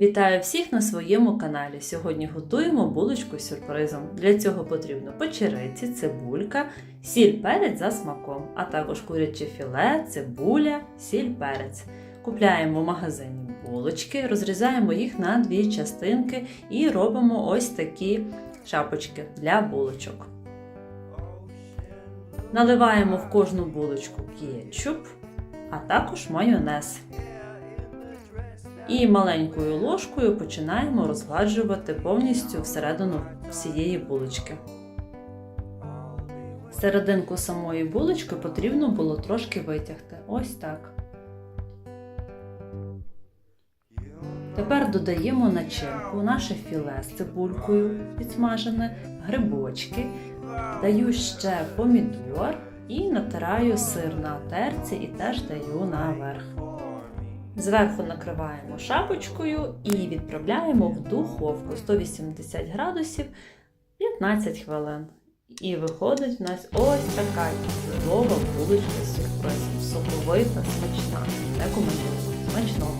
Вітаю всіх на своєму каналі. Сьогодні готуємо булочку з сюрпризом. Для цього потрібно печериці, цибулька, сіль перець за смаком, а також куряче філе, цибуля, сіль перець. Купляємо в магазині булочки, розрізаємо їх на дві частинки і робимо ось такі шапочки для булочок. Наливаємо в кожну булочку кетчуп, а також майонез. І маленькою ложкою починаємо розгладжувати повністю всередину всієї булочки. Серединку самої булочки потрібно було трошки витягти. Ось так. Тепер додаємо начинку, наше філе з цибулькою підсмажене, грибочки, даю ще помідор і натираю сир на терці і теж даю наверх. Зверху накриваємо шапочкою і відправляємо в духовку 180 градусів 15 хвилин. І виходить в нас ось така чудова булочка з сюрпризом. Соковита, смачна. Рекомендую. Смачного!